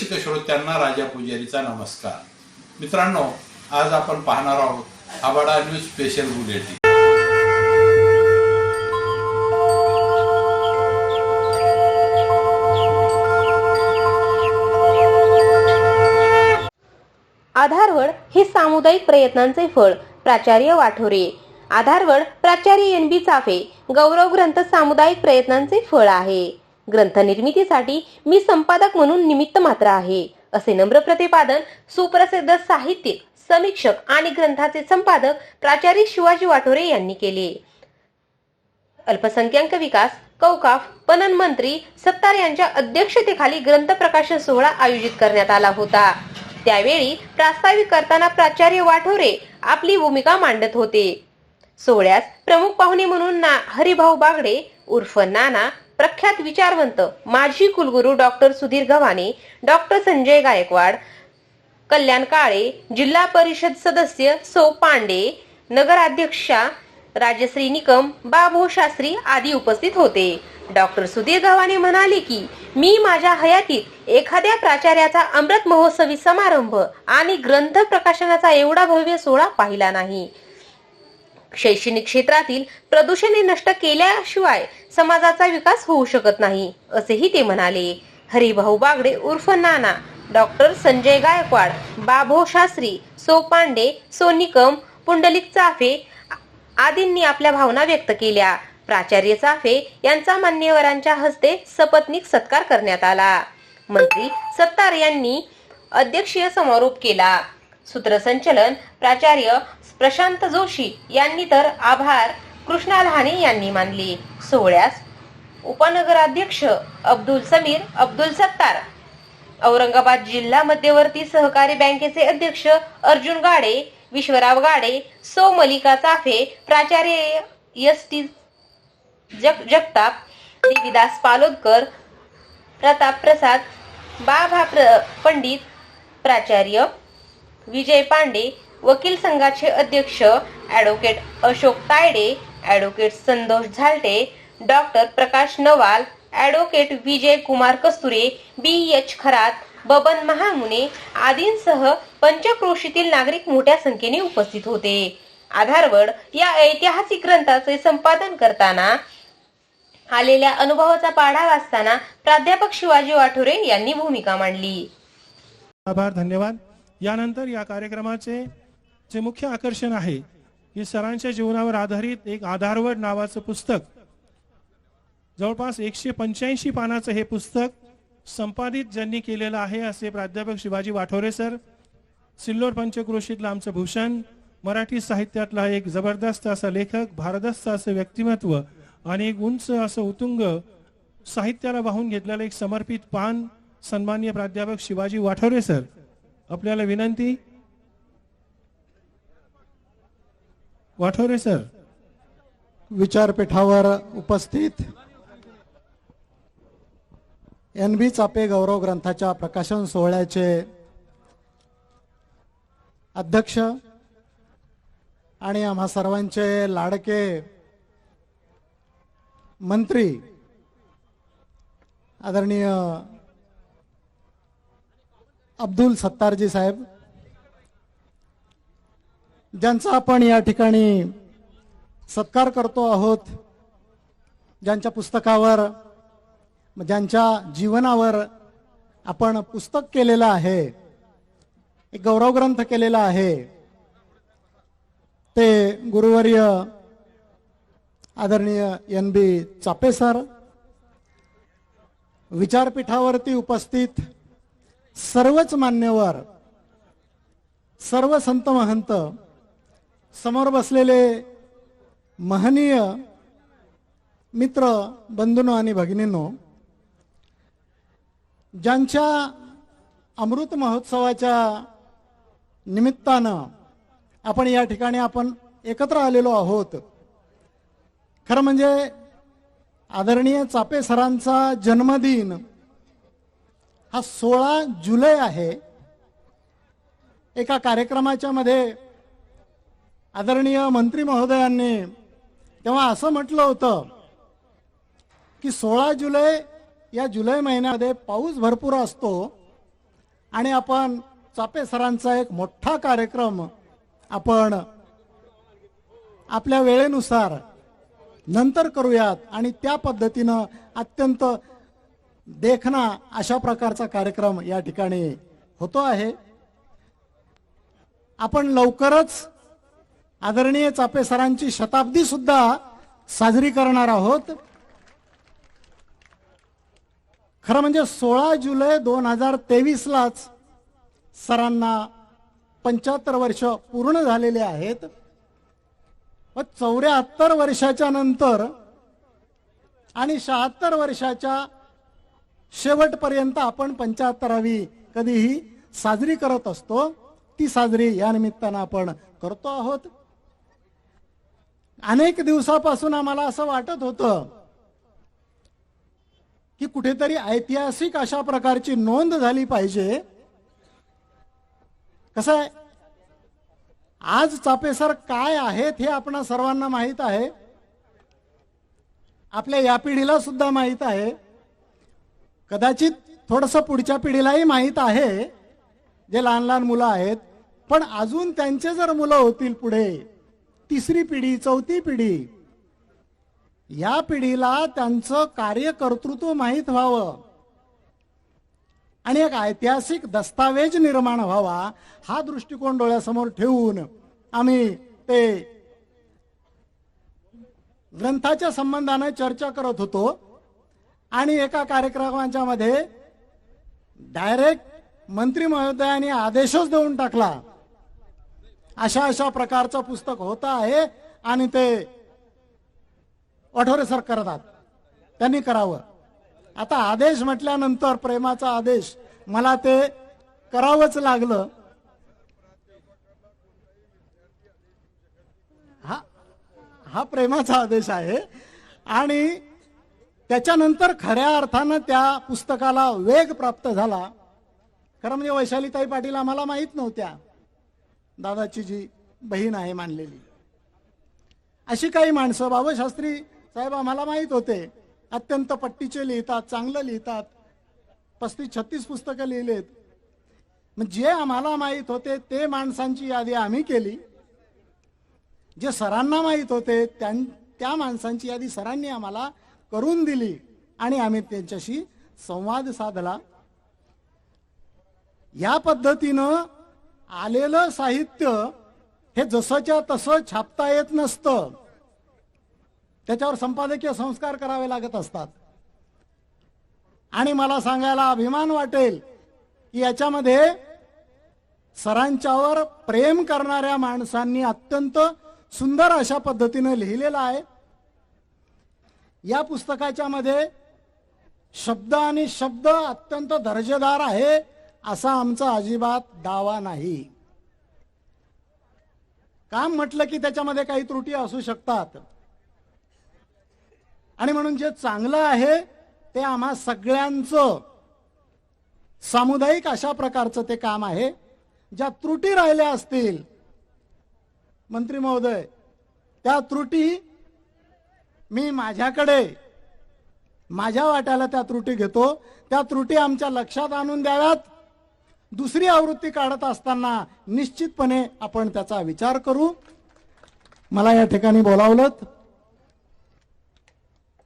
रसिक श्रोत्यांना राजा पुजारीचा नमस्कार. मित्रांनो आज आपण पाहणार आहोत आबाडा न्यूज स्पेशल बुलेटिन आधारवड हे सामुदायिक प्रयत्नांचे फळ प्राचार्य वाठोरे. आधारवड प्राचार्य एन बी चाफे गौरव ग्रंथ सामुदायिक प्रयत्नांचे फळ आहे. ग्रंथनिर्मितीसाठी मी संपादक म्हणून निमित्त मात्र आहे असे नम्र प्रतिपादन सुप्रसिद्ध साहित्यिक समीक्षक आणि ग्रंथाचे संपादक प्राचार्य शिवाजी वाठोरे यांनी केले. अल्पसंख्याक विकास कौकाफ पणन मंत्री सत्तार यांच्या अध्यक्षतेखाली ग्रंथ प्रकाशन सोहळा आयोजित करण्यात आला होता. त्यावेळी प्रास्ताविक करताना प्राचार्य वाठोरे आपली भूमिका मांडत होते. सोहळ्यास प्रमुख पाहुणे म्हणून ना हरिभाऊ बागडे उर्फ नाना प्रख्यात विचारवंत माजी कुलगुरू डॉक्टर सुधीर गव्हाणे डॉक्टर संजय गायकवाड कल्याण काळे जिल्हा परिषद सदस्य सौ पांडे नगराध्यक्षा राजश्री निकम बाबू शास्त्री आदी उपस्थित होते. डॉक्टर सुधीर गव्हाणे म्हणाले की मी माझ्या हयातीत एखाद्या प्राचार्याचा अमृत महोत्सवी समारंभ आणि ग्रंथ प्रकाशनाचा एवढा भव्य सोहळा पाहिला नाही. शैक्षणिक क्षेत्रातील प्रदूषणे नष्ट केल्याशिवाय समाजाचा विकास होऊ शकत नाही असेही ते म्हणाले. हरिभाऊ बागडे उर्फ नाना डॉक्टर संजय गायकवाड बाभो शास्त्री सो पांडे सोनिकम पुंडलिक चाफे आदींनी आपल्या भावना व्यक्त केल्या. प्राचार्य चाफे यांचा मान्यवरांच्या हस्ते सपत्नीक सत्कार करण्यात आला. मंत्री सत्तार यांनी अध्यक्षीय समारोप केला. सूत्रसंचलन प्राचार्य प्रशांत जोशी यांनी तर आभार कृष्णा लहाने यांनी मानले. सोहळ्यास उपनगराध्यक्ष अब्दुल समीर अब्दुल सत्तार औरंगाबाद जिल्हा मध्यवर्ती सहकारी बँकेचे अध्यक्ष अर्जुन गाडे विश्वराव गाडे सौ मलिका चाफे प्राचार्य एस टी जग जगताप देवीदास पालोदकर प्रताप प्रसाद बाभा प्र पंडित प्राचार्य विजय पांडे वकील संघाचे अध्यक्ष advocate Ashok Tayde advocate Santosh Zalte doctor Prakash Nawal advocate Vijay Kumar Kasture B. H. Kharat Baban Mahamune आदींसह पंचक्रोशीतील नागरिक मोठ्या संख्येने उपस्थित होते. आधारवड या ऐतिहासिक ग्रंथाचे संपादन करताना आलेल्या अनुभवाचा पाढा वाचताना प्राध्यापक शिवाजी वाठोरे यांनी भूमिका मांडली. आभार धन्यवाद. यानंतर या कार्यक्रमाचे जे मुख्य आकर्षण आहे ही सरांच्या जीवनावर आधारित एक आधारवड नावाचं पुस्तक. जवळपास एकशे पंच्याऐंशी पानाचं हे पुस्तक संपादित ज्यांनी केलेलं आहे असे प्राध्यापक शिवाजी वाठोरे सर सिल्लोड पंचक्रोशीतलं आमचं भूषण मराठी साहित्यातला एक जबरदस्त असा लेखक भारदस्त असं व्यक्तिमत्व आणि एक उंच असं उतुंग साहित्याला वाहून घेतलेलं एक समर्पित पान सन्मान्य प्राध्यापक शिवाजी वाठोरे सर. आपल्याला विनंती वाठोरे सर. विचारपीठावर उपस्थित एन बी चापे गौरव ग्रंथाच्या प्रकाशन सोहळ्याचे अध्यक्ष आणि आम्हा सर्वांचे लाडके मंत्री आदरणीय अब्दुल सत्तारजी साहेब ज्यांचा आपण या ठिकाणी सत्कार करतो आहोत ज्यांच्या पुस्तकावर ज्यांच्या जीवनावर आपण पुस्तक केलेलं आहे एक गौरव ग्रंथ केलेला आहे ते गुरुवर्य आदरणीय एन बी चापे सर विचारपीठावरती उपस्थित सर्वच मान्यवर सर्व संत महंत समोर बसलेले महनीय मित्र बंधूनो आणि भगिनींनो ज्यांच्या अमृत महोत्सवाच्या निमित्तानं आपण या ठिकाणी आपण एकत्र आलेलो आहोत. खरं म्हणजे आदरणीय चापे सरांचा जन्मदिन हा सोळा जुलै आहे. एका कार्यक्रमाच्या मध्ये आदरणीय मंत्री महोदयांनी तेव्हा असं म्हटलं होतं की सोळा जुलै या जुलै महिन्यामध्ये पाऊस भरपूर असतो आणि आपण चापे सरांचा एक मोठा कार्यक्रम आपण आपल्या वेळेनुसार नंतर करूयात आणि त्या पद्धतीनं अत्यंत देखना अशा प्रकारचा कार्यक्रम या ठिकाणी होतो आहे. आपण लवकरच आदरणीय चापे सरांची शताब्दी सुद्धा साजरी करणार आहोत. खरं म्हणजे सोळा जुलै दोन हजार तेवीसलाच सरांना पंच्याहत्तर वर्ष पूर्ण झालेले आहेत. व चौऱ्याहत्तर वर्षाच्या नंतर आणि शहात्तर वर्षाच्या शेवटपर्यंत आपण पंच्याहत्तरावी कधीही साजरी करत असतो. ती साजरी या निमित्तानं आपण करतो आहोत. अनेक दिवसापासून आम्हाला असं वाटत होतं की कुठेतरी ऐतिहासिक अशा प्रकारची नोंद झाली पाहिजे. कसं आहे? आज चापेसर काय आहेत हे आपण सर्वांना माहीत आहे. आपल्या या पिढीला सुद्धा माहीत आहे. कदाचित थोडस पुढच्या पिढीलाही माहीत आहे. जे लहान लहान मुलं आहेत. पण अजून त्यांचे जर मुलं होतील पुढे तिसरी पिढी चौथी पिढी. या पिढीला त्यांचं कार्यकर्तृत्व माहीत व्हावं. आणि एक ऐतिहासिक दस्तावेज निर्माण व्हावा हा दृष्टिकोन डोळ्यासमोर ठेवून आम्ही ते ग्रंथाच्या संबंधाने चर्चा करत होतो. आणि एका कार्यक्रमाच्या मध्ये डायरेक्ट मंत्री महोदयाने आदेशच देऊन टाकला. अशा अशा प्रकारचं पुस्तक होतं आहे आणि ते वठोरे सर करतात. त्यांनी करावं. आता आदेश म्हटल्यानंतर प्रेमाचा आदेश मला ते करावंच लागलं. हा हा प्रेमाचा आदेश आहे. आणि त्याच्यानंतर खऱ्या अर्थानं त्या पुस्तकाला वेग प्राप्त झाला. खरं म्हणजे वैशालीताई पाटील आम्हाला माहीत नव्हत्या. दादाची जी बहीण आहे मानलेली. अशी काही माणसं बाबाशास्त्री साहेब आम्हाला माहीत होते. अत्यंत पट्टीचे लिहितात चांगलं लिहितात. पस्तीस छत्तीस पुस्तकं लिहिलेत. मग जे आम्हाला माहीत होते ते माणसांची यादी आम्ही केली. जे सरांना माहीत होते त्यां त्या माणसांची यादी सरांनी आम्हाला करून दिली आणि आम्ही त्यांच्याशी संवाद साधला. या पद्धतीनं आलेलं साहित्य हे जसंच्या तसं छापता येत नसतं. त्याच्यावर संपादकीय संस्कार करावे लागत असतात. आणि मला सांगायला अभिमान वाटेल की याच्यामध्ये सरांच्यावर प्रेम करणाऱ्या माणसांनी अत्यंत सुंदर अशा पद्धतीनं लिहिलेलं आहे. या पुस्तकाच्या मध्ये शब्द आणि शब्द अत्यंत दर्जेदार आहे. असा आमचा अजिबात दावा नाही. काम म्हटलं की त्याच्यामध्ये काही त्रुटी असू शकतात. आणि म्हणून जे चांगलं आहे ते आम्हा सगळ्यांचं. सामुदायिक अशा प्रकारचं ते काम आहे ज्या त्रुटी राहिल्या असतील. मंत्री महोदय त्या त्रुटी मी माझ्याकडे माझ्या वाट्याला त्या त्रुटी घेतो. त्या त्रुटी आमच्या लक्षात आणून द्याव्यात. दुसरी आवृत्ती काढत असताना निश्चितपणे आपण त्याचा विचार करू. मला या ठिकाणी बोलावलं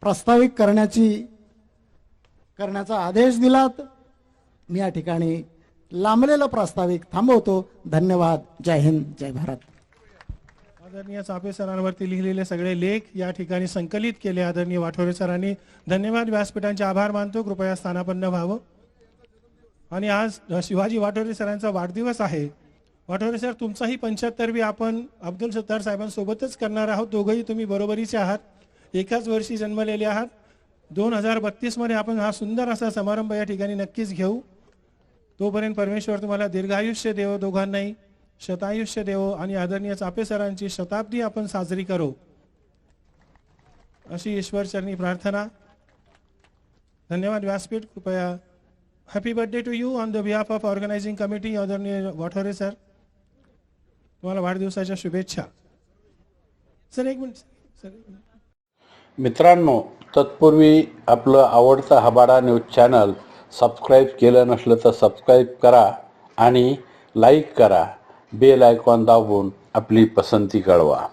प्रस्ताविक करण्याची करण्याचा आदेश दिलात. मी या ठिकाणी लांबलेलं प्रास्ताविक थांबवतो. धन्यवाद. जय हिंद. जय भारत. आदरणीय चापे सरांवरती लिहिलेले सगळे लेख या ठिकाणी संकलित केले आदरणीय वाठोरे सरांनी. धन्यवाद व्यासपीठांचे आभार मानतो. कृपया स्थानापन्न व्हावं. आणि आज शिवाजी वाठोरे सरांचा वाढदिवस आहे. वाठोरे सर तुमचाही पंच्याहत्तरवी आपण अब्दुल सत्तार साहेबांसोबतच करणार आहोत. दोघंही तुम्ही बरोबरीचे आहात. एकाच वर्षी जन्मलेले आहात. दोन हजार बत्तीसमध्ये आपण हा सुंदर असा समारंभ या ठिकाणी नक्कीच घेऊ. तोपर्यंत परमेश्वर तुम्हाला दीर्घायुष्य देव दोघांनाही शतायुष्य देवो आणि आदरणीय चापे सरांची शताब्दी आपण साजरी करू. अशी ईश्वरचरणी प्रार्थना. धन्यवाद व्यासपीठ. कृपया happy birthday to you on the behalf of organizing committee आदरणीय वाठोरे सर तुम्हाला वाढदिवसाच्या शुभेच्छा. सर एक मिनिट सर एक मित्रांनो तत्पूर्वी आपलं आवडतं हबाडा न्यूज चॅनल सबस्क्राईब केलं नसलं तर सबस्क्राईब करा आणि लाईक करा. बेल आयकॉन दाबून आपली पसंती कळवा.